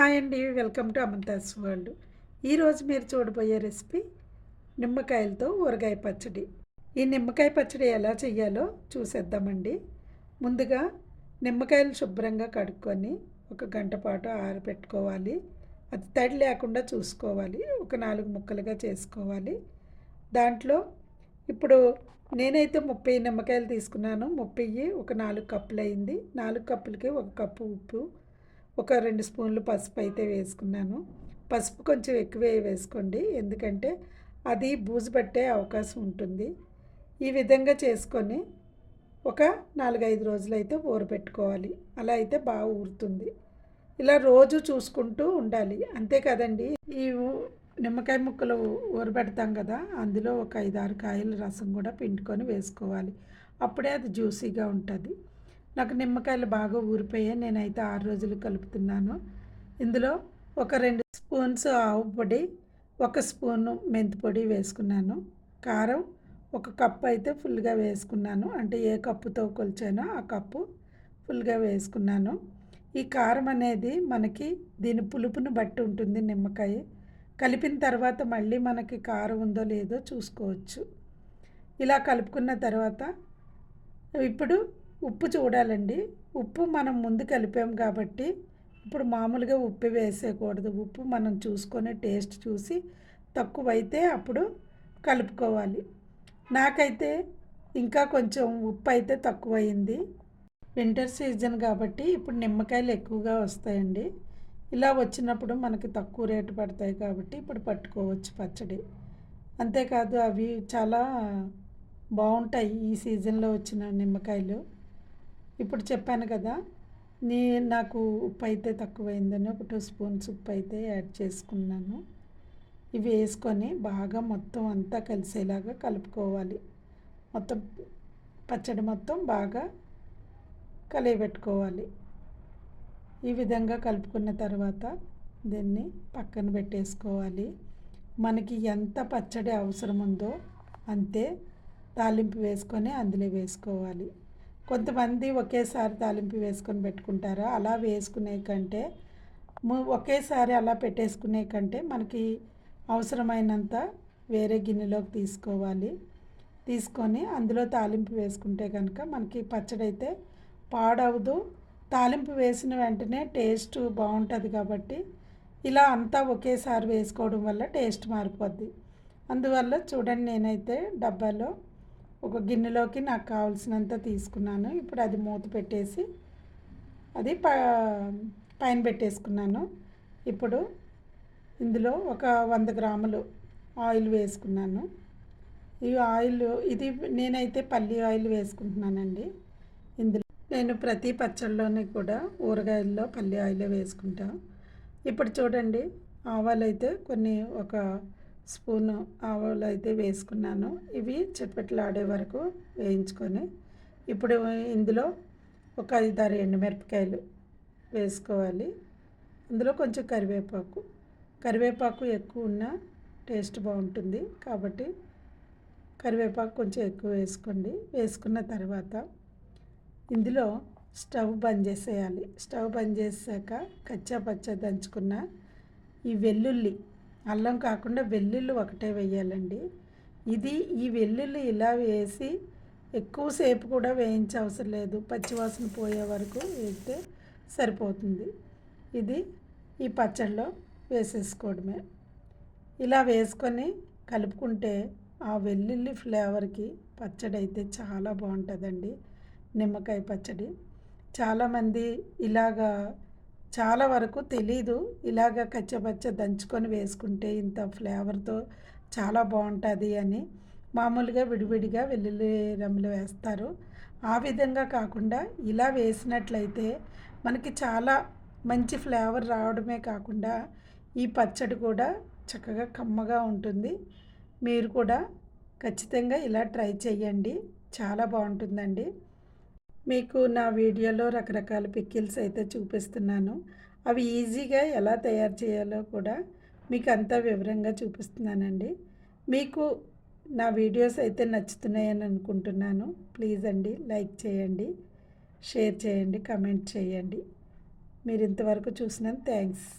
Hi అండి welcome to అమంతాస్ world. ఈరోజు మీరు చూడబోయే రెసిపీ నిమ్మకాయలతో ఊరగాయ పచ్చడి. ఈ నిమ్మకాయ పచ్చడి ఎలా చేయాలో చూసేద్దామండి. ముందుగా నిమ్మకాయలు శుభ్రంగా కడుక్కొని ఒక గంట పాటు ఆరబెట్టుకోవాలి. అది తడి లేకుండా చూసుకోవాలి. ఒక నాలుగు ముక్కలుగా చేసుకోవాలి. దాంట్లో ఇప్పుడు నేనైతే ముప్పై నిమ్మకాయలు తీసుకున్నాను. ముప్పై ఒక నాలుగు కప్పులు అయింది నాలుగు కప్పులకి ఒక కప్పు ఉప్పు ఒక రెండు స్పూన్లు పసుపు అయితే వేసుకున్నాను. పసుపు కొంచెం ఎక్కువే వేసుకోండి. ఎందుకంటే అది బూజు పట్టే అవకాశం ఉంటుంది. ఈ విధంగా చేసుకొని ఒక నాలుగైదు రోజులు అయితే ఊరబెట్టుకోవాలి అలా అయితే బాగా ఊరుతుంది. ఇలా రోజు చూసుకుంటూ ఉండాలి. అంతే కదండి. ఈ నిమ్మకాయ ముక్కలు ఊరబెడతాం కదా అందులో ఒక ఐదు ఆరు కాయల రసం కూడా పిండుకొని వేసుకోవాలి. అప్పుడే అది జ్యూసీగా ఉంటుంది. నాకు నిమ్మకాయలు బాగా ఊరిపోయాయి. నేనైతే ఆరు రోజులు కలుపుతున్నాను. ఇందులో ఒక రెండు స్పూన్స్ ఆవు పొడి ఒక స్పూను మెంతి పొడి వేసుకున్నాను. కారం ఒక కప్పు అయితే ఫుల్గా వేసుకున్నాను. అంటే ఏ కప్పుతో కొలిచానో ఆ కప్పు ఫుల్గా వేసుకున్నాను. ఈ కారం అనేది మనకి దీని పులుపును బట్టి ఉంటుంది నిమ్మకాయ. కలిపిన తర్వాత మళ్ళీ మనకి కారం ఉందో లేదో చూసుకోవచ్చు. ఇలా కలుపుకున్న తర్వాత ఇప్పుడు ఉప్పు చూడాలండి. ఉప్పు మనం ముందు కలిపాం కాబట్టి ఇప్పుడు మామూలుగా ఉప్పు వేసేయకూడదు. ఉప్పు మనం చూసుకొని టేస్ట్ చూసి తక్కువైతే అప్పుడు కలుపుకోవాలి. నాకైతే ఇంకా కొంచెం ఉప్పు అయితే తక్కువైంది వింటర్ సీజన్ కాబట్టి ఇప్పుడు నిమ్మకాయలు ఎక్కువగా వస్తాయండి. ఇలా వచ్చినప్పుడు మనకి తక్కువ రేటు పడతాయి కాబట్టి ఇప్పుడు పట్టుకోవచ్చు పచ్చడి. అంతేకాదు అవి చాలా బాగుంటాయి ఈ సీజన్లో వచ్చిన నిమ్మకాయలు. ఇప్పుడు చెప్పాను కదా నీ నాకు ఉప్పు అయితే తక్కువైందని ఒక టూ స్పూన్స్ ఉప్పు అయితే యాడ్ చేసుకున్నాను. ఇవి వేసుకొని బాగా మొత్తం అంతా కలిసేలాగా కలుపుకోవాలి. మొత్తం పచ్చడి మొత్తం బాగా కలియబెట్టుకోవాలి. ఈ విధంగా కలుపుకున్న తర్వాత దీన్ని పక్కన పెట్టేసుకోవాలి. మనకి ఎంత పచ్చడి అవసరం ఉందో అంతే తాలింపు వేసుకొని అందులో వేసుకోవాలి. కొంతమంది ఒకేసారి తాలింపు వేసుకొని పెట్టుకుంటారు. అలా వేసుకునే కంటే ఒకేసారి అలా పెట్టేసుకునే కంటే మనకి అవసరమైనంత వేరే గిన్నెలోకి తీసుకోవాలి. తీసుకొని అందులో తాలింపు వేసుకుంటే కనుక మనకి పచ్చడి అయితే పాడవదు. తాలింపు వేసిన వెంటనే టేస్ట్ బాగుంటుంది కాబట్టి ఇలా అంతా ఒకేసారి వేసుకోవడం వల్ల టేస్ట్ మారిపోద్ది. అందువల్ల చూడండి నేనైతే డబ్బాలో ఒక గిన్నెలోకి నాకు కావాల్సినంత తీసుకున్నాను. ఇప్పుడు అది మూత పెట్టేసి అది ప పైన పెట్టేసుకున్నాను. ఇప్పుడు ఇందులో ఒక వంద గ్రాములు ఆయిల్ వేసుకున్నాను. ఈ ఆయిల్ ఇది నేనైతే పల్లి ఆయిల్ వేసుకుంటున్నానండి. ఇందులో నేను ప్రతి పచ్చళ్ళలోని కూడా ఊరగాయల్లో పల్లి ఆయిలే వేసుకుంటాను ఇప్పుడు చూడండి ఆవాలు అయితే కొన్ని ఒక స్పూను ఆవాలు అయితే వేసుకున్నాను. ఇవి ఆడే వరకు వేయించుకొని ఇప్పుడు ఇందులో ఒక ఐదారు ఎండుమిరపకాయలు వేసుకోవాలి. అందులో కొంచెం కరివేపాకు. కరివేపాకు ఎక్కువ ఉన్న టేస్ట్ బాగుంటుంది. కాబట్టి కరివేపాకు కొంచెం ఎక్కువ వేసుకోండి. వేసుకున్న తర్వాత ఇందులో స్టవ్ బంద్ చేసేయాలి. స్టవ్ బంద్ చేసాక కచ్చా పచ్చ దంచుకున్న ఈ వెల్లుల్లి అల్లం కాకుండా వెల్లుల్లి ఒకటే వేయాలండి. ఇది ఈ వెల్లుల్లి ఇలా వేసి ఎక్కువసేపు కూడా వేయించే అవసరం లేదు. పచ్చివాసన పోయే వరకు వేస్తే సరిపోతుంది. ఇది ఈ పచ్చడిలో వేసేసుకోవడమే. ఇలా వేసుకొని కలుపుకుంటే ఆ వెల్లుల్లి ఫ్లేవర్కి పచ్చడి అయితే చాలా బాగుంటుందండి. నిమ్మకాయ పచ్చడి. చాలామంది ఇలాగా చాలా వరకు తెలీదు. ఇలాగ కచ్చపచ్చ దంచుకొని వేసుకుంటే ఇంత ఫ్లేవర్తో చాలా బాగుంటుంది అని మామూలుగా విడివిడిగా వెల్లుల్లి రమ్ములు వేస్తారు. ఆ విధంగా కాకుండా ఇలా వేసినట్లయితే మనకి చాలా మంచి ఫ్లేవర్ రావడమే కాకుండా ఈ పచ్చడి కూడా చక్కగా కమ్మగా ఉంటుంది. మీరు కూడా ఖచ్చితంగా ఇలా ట్రై చేయండి చాలా బాగుంటుందండి మీకు నా వీడియోలో రకరకాల పిక్కిల్స్ అయితే చూపిస్తున్నాను. అవి ఈజీగా ఎలా తయారు చేయాలో కూడా మీకు అంతా వివరంగా చూపిస్తున్నానండి. మీకు నా వీడియోస్ అయితే నచ్చుతున్నాయని అనుకుంటున్నాను. ప్లీజ్ అండి లైక్ చేయండి షేర్ చేయండి కమెంట్ చేయండి. మీరు ఇంతవరకు చూసినందుకు థ్యాంక్స్.